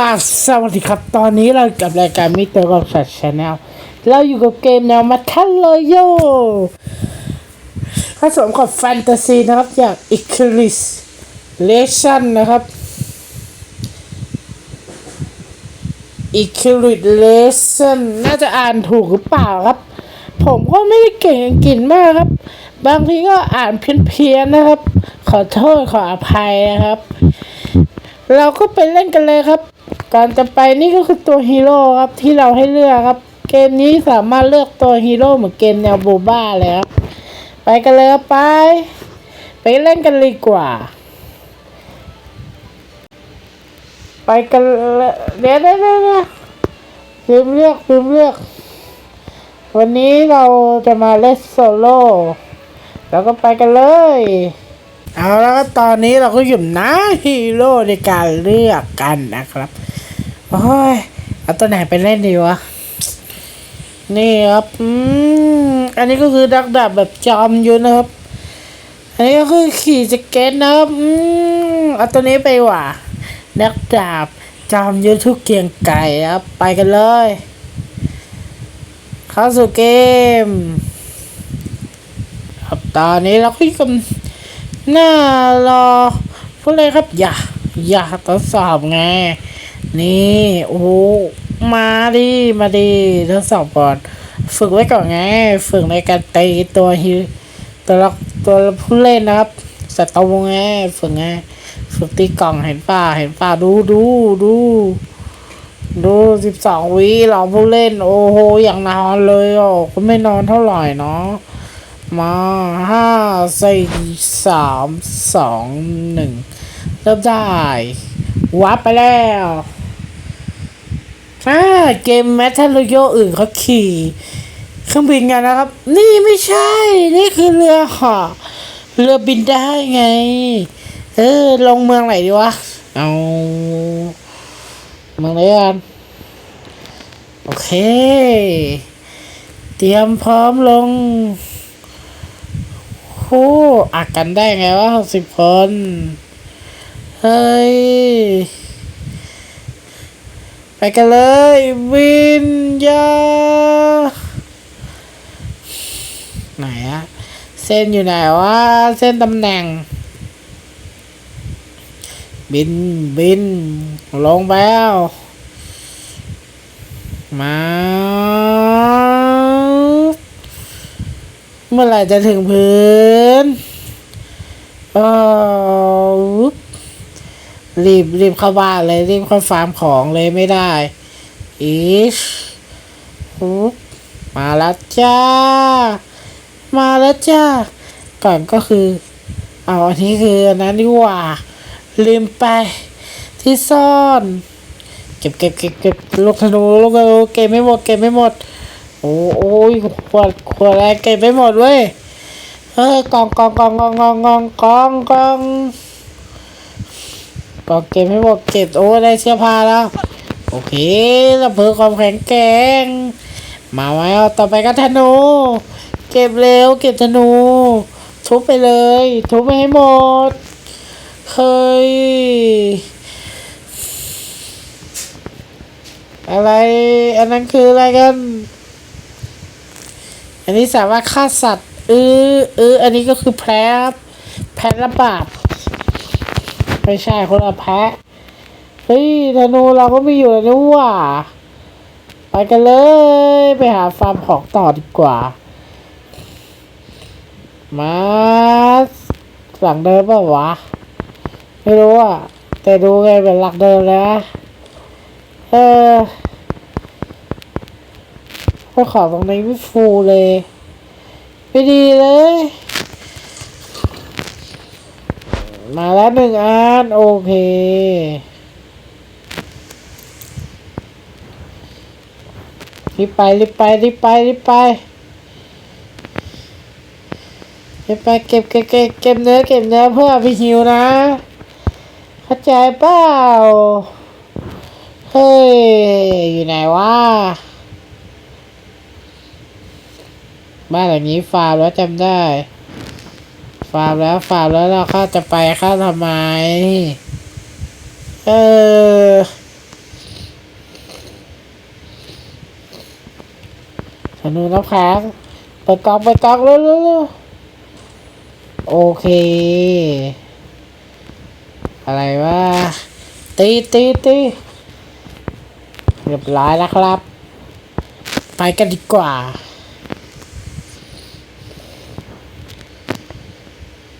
ราบสวัสดีครับ ตอนนี้เรากับรายการมิเตอร์กองสัตว์ชาแนลเราอยู่กับเกมแนวมาทัลโลโยผสมกับแฟนตาซีนะครับ อย่าง i c a r i s l e s i o n นะครับ i c a r i s l e s i o n น่าจะอ่านถูกหรือเปล่าครับ ผมก็ไม่ได้เก่งอังกฤษมากครับ บางทีก็อ่านเพี้ยนๆนะครับ ขอโทษขออภัยนะครับเราก็ไปเล่นกันเลยครับ ก่อนจะไปนี่ก็คือตัวฮีโร่ครับที่เราให้เลือกครับ เกมนี้สามารถเลือกตัวฮีโร่เหมือนเกมแนวโบบ้าเลยครับ ไปกันเลยครับไป ไปเล่นกันเลยกว่า ไปกันเลยเดี๋ยวเดี๋ยวเดี๋ยวเลืมเลือกลืมเลือก วันนี้เราจะมาเล่นโซโล่แล้วก็ไปกันเลย เอาแล้วก็ตอนนี้เราก็อยู่หน้าฮีโร่ในการเลือกกันนะครับ โอ้ยเอาตัวไหนไปเล่นดีวะ นี่ครับ อืม อันนี้ก็คือดักดับแบบจอมยุทธนะครับ อันนี้ก็คือขี่สเก็ตนะครับ อืม เอาตัวนี้ไปว่ะนักดาบจอมยุทธทุกเกียงไก่ครับ ไปกันเลย เข้าสู่เกม ครับ ตอนนี้เราก็อยู่กับหน้ารอพูดเลยครับ อย่า อย่าทดสอบไง นี่โอ้โหมาดิมาดิทดสอบก่อน ฝึกไว้ก่อนไง ฝึกในการตีตัวฮิตัวละตัวผู้เล่นนะครับสตูไงฝึกไงฝึกตีกล่องเห็นป่าเห็นป่าดูดูดูดูสิบสองวิเราผู้เล่น โอ้โห อย่างนอนเลยอะก็ไม่นอนเท่าไหร่เนาะมาห้าสี่สามสองหนึ่งเริ่มได้วับไปแล้ว อ่าเกมแมทเทลโยอื่นเขาขี่เครื่องบินกันนะครับ นี่ไม่ใช่ นี่คือเรือหาะเรือบินได้ไง เออ ลงเมืองไหนดีวะ เอาเมืองไหนกันโอเค เตรียมพร้อมลงโอ้อักกันได้ไงวะหกสิบคน เฮ้ย ไปกันเลย วินยาไหนอะเส้นอยู่ไหนวะเส้นตำแหน่ง บินบิน ลงไปแล้วมาเมื่อไหร่จะถึงพื้นเออ รีบรีบเข้าบ้านเลยรีบเข้าฟาร์มของเลยไม่ได้อีชปุ๊บมาแล้วจ้า มาแล้วจ้า ก่อนก็คือ เอาอันนี้คืออันนั้นดีกว่า ลืมไป ที่ซ่อน เก็บเก็บเก็บเก็บลูกธนูลูกธนูเก็บไม่หมดเก็บไม่หมด โอ้โอ้ยขวดขวดอะไรเก็บไม่หมดเว้ยเออกองกองกองกองกองกองกอง กอกเก็บไม่หมดเก็บโอ้ได้เสื้อผ้าแล้ว โอเคระเบิดความแข็งแกร่งมาไว้เอาต่อไปก็ธนูเก็บเร็วเก็บธนู ทุบไปเลย ทุบไปให้หมดเฮ้ยอะไร อันนั้นคืออะไรกัน อันนี้สามารถฆ่าสัตว์เออเอออันนี้ก็คือแพ้ครับแพ้ระบาด ไม่ใช่คนละแพ้เฮ้ยธนูเราก็มีอยู่แล้วนี่ว่า ไปกันเลย ไปหาฟาร์มของต่อดีกว่า มาหลังเดิมป่าวะ ไม่รู้อะ แต่ดูไงเป็นหลักเดิมแล้วนะเออพวกขอตรงนี้ไม่ฟูเลย ไม่ดีเลย มาแล้วหนึ่งอันโอเครีบไปรีบไปรีบไปรีบไปรีบไปเก็บเก็บเก็บเก็บเนื้อเก็บเนื้อเพื่อไปหิวนะเข้าใจเปล่าเฮ้ยอยู่ไหนวะบ้านหลังนี้ฟาร์มแล้วจำได้ ฟาร์มแล้วฟาร์มแล้วเราเข้าจะไปข้าทำไม เออ ธนูน้ำค้างไปกองไปกองเร็วๆโอเค อะไรวะ ตีตีตีเรียบร้อยแล้วครับ ไปกันดีกว่า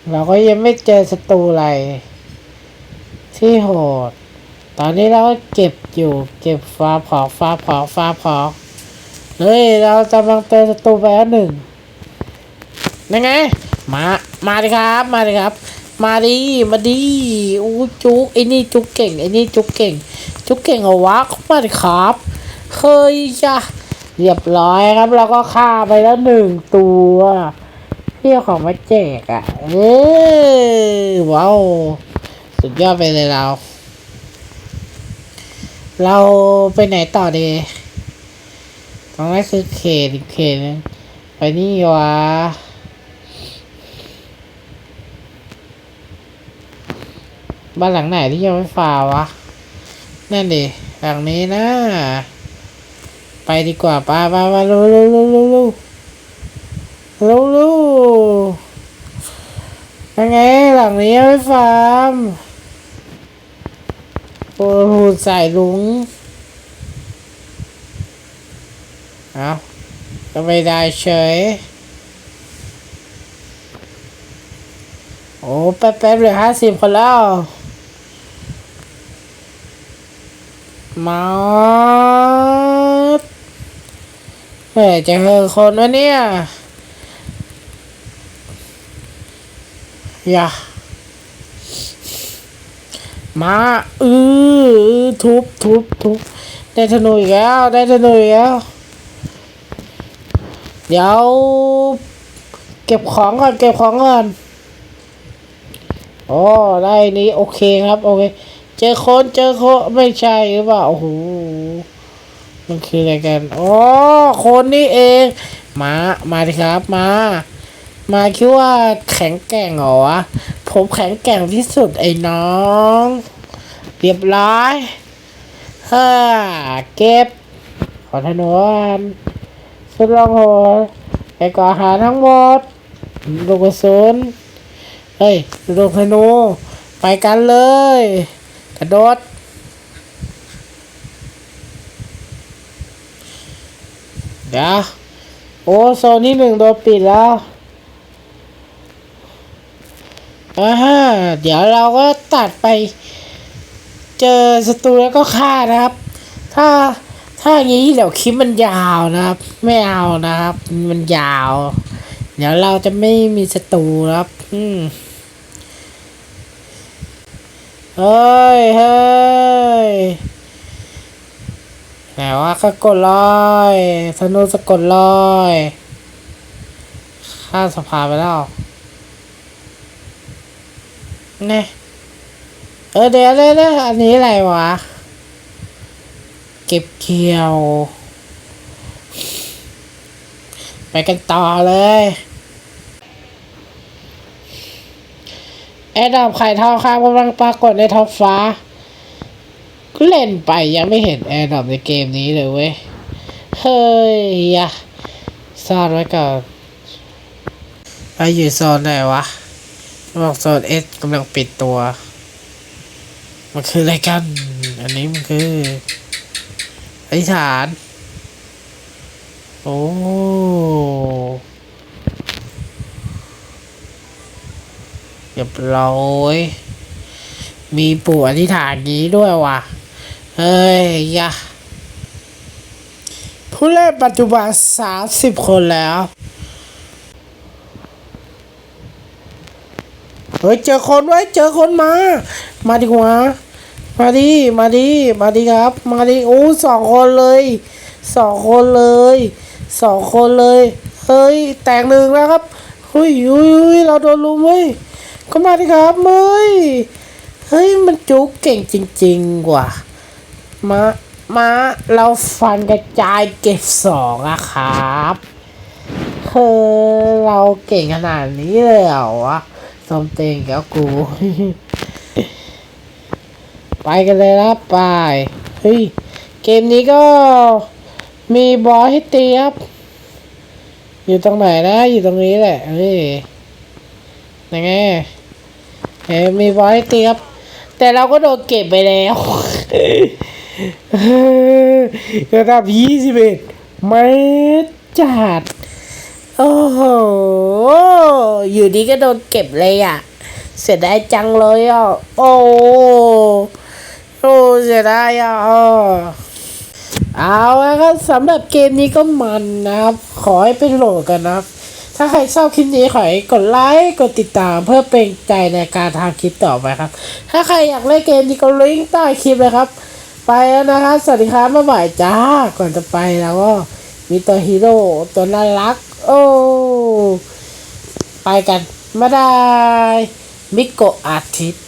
เราก็ยังไม่เจอศัตรูอะไร ที่โหด ตอนนี้เราก็เก็บอยู่เก็บฟ้าผอกฟ้าผอกฟ้าผอกเฮ้ยเรากำลังเจอศัตรูไปแล้วหนึ่งนั่นไง มา มาดิครับ มาดิครับ มาดิ มาดิอู้จุกไอ้นี่จุกเก่งไอ้นี่จุกเก่ง จุกเก่งเหรอวะเข้ามาดิครับเฮ้ยจ้ะเรียบร้อยครับ เราก็ฆ่าไปแล้วหนึ่งตัว เที่ยของมาแจกอะ เออว้าวสุดยอดไปเลยเรา เราไปไหนต่อดีตรงนั้นคือเขตอีกเขตนึงไปนี่วะบ้านหลังไหนที่ยังไม่ฟาวะ นั่นดิ หลังนี้นะ ไปดีกว่าป้าป้าป้าลูลูลูลูลูลูลู ยังไงหลังนี้ไม่ฟาร์มโอ้โหใส่ลุงเอาก็ไม่ได้เฉย โอ้แป๊บๆเหลือห้าสิบคนแล้ว มาดเฮ้ยจะเจอคนวะเนี่ย อย่ามาเออทุบทุบทุบได้ธนูอีกแล้วได้ธนูอีกแล้วเดี๋ยว เก็บของก่อนเก็บของก่อนโอ้ได้นี้โอเคครับโอเคเจอคนเจอคนไม่ใช่หรือเปล่าโอ้โหมันคืออะไรกันอ๋อคนนี่เอง มามาดิครับมา มาคิดว่าแข็งแกร่งเหรอวะ ผมแข็งแกร่งที่สุดไอ้น้อง เรียบร้อยฮ่าเก็บ ขอธนวนสุดลองโหดไอ้ก่อหาทั้งหมดลูกกระสุนเฮ้ยลูกธนู ไปกันเลย กระโดดเดี๋ยวโอ้โซนที่หนึ่งโดนปิดแล้ว อ่าเดี๋ยวเราก็ตัดไป เจอศัตรูแล้วก็ฆ่านะครับ ถ้าถ้าอย่างนี้เดี๋ยวคลิปมันยาวนะครับ ไม่เอานะครับ มันยาว เดี๋ยวเราจะไม่มีศัตรูครับ อืมเฮ้ยเฮ้ยแต่ว่าก็กดลอยธนูสะกดลอย ข้าสะพานไปแล้ว เนี่ยเออเดี๋ยวเดี๋ยวเดี๋ยวอันนี้อะไรวะ เก็บเกี่ยว ไปกันต่อเลยแอดดอปไข่ทองคำกำลังปรากฏในท้องฟ้า เล่นไปยังไม่เห็นแอร์ดอปในเกมนี้เลยเว้ย เฮ้ยอะซ่อนไว้ก่อนไปอยู่โซนไหนวะ บอกโซนเอสกำลังปิดตัว มันคืออะไรกัน อันนี้มันคืออธิษฐาน โอ้เรียบร้อย มีปู่อธิษฐานนี้ด้วยว่ะ เฮ้ยยะผู้เล่นปัจจุบันสามสิบคนแล้ว เฮ้ยเจอคนไว้เจอคนมา มาดีกว่า มาดิมาดิมาดิครับ มาดิโอ้สองคนเลยสองคนเลยสองคนเลยเฮ้ยแตกหนึ่งแล้วครับเฮ้ยเฮ้ยเราโดนลุมเว้ยก็มาดิครับเฮ้ยเฮ้ยมันจุกเก่งจริงๆว่ะมามาเราฟันกระจายเก็บสองอะครับเฮ้ยเราเก่งขนาดนี้เลยเหรอวะ สมเต็งกับกู ไปกันเลยนะไปเฮ้ย เกมนี้ก็มีบอสให้ตีครับ อยู่ตรงไหนนะ อยู่ตรงนี้แหละเฮ้ยยังไงเฮ้ยมีไว้เตรียบแต่เราก็โดนเก็บไปแล้วระดับยี่สิบเอ็ดเมตรจัด โอ้โห อยู่ดีก็โดนเก็บเลยอะ เสียดายจังเลยอะ โอ้โอ้เสียดายอะอ้อเอาละครับสำหรับเกมนี้ก็มันนะครับ ขอให้ไปโหลดกันนะครับ ถ้าใครชอบคลิปนี้ขอให้กดไลค์กดติดตามเพื่อเป็นใจในการทำคลิปต่อไปครับ ถ้าใครอยากเล่นเกมนี้ก็ลิงก์ใต้คลิปเลยครับ ไปแล้วนะครับ สวัสดีครับบ๊ายบายจ้า ก่อนจะไปแล้วก็มีตัวฮีโร่ตัวน่ารัก โอ้ ไปกัน มาได้ มิโกะอาทิตย์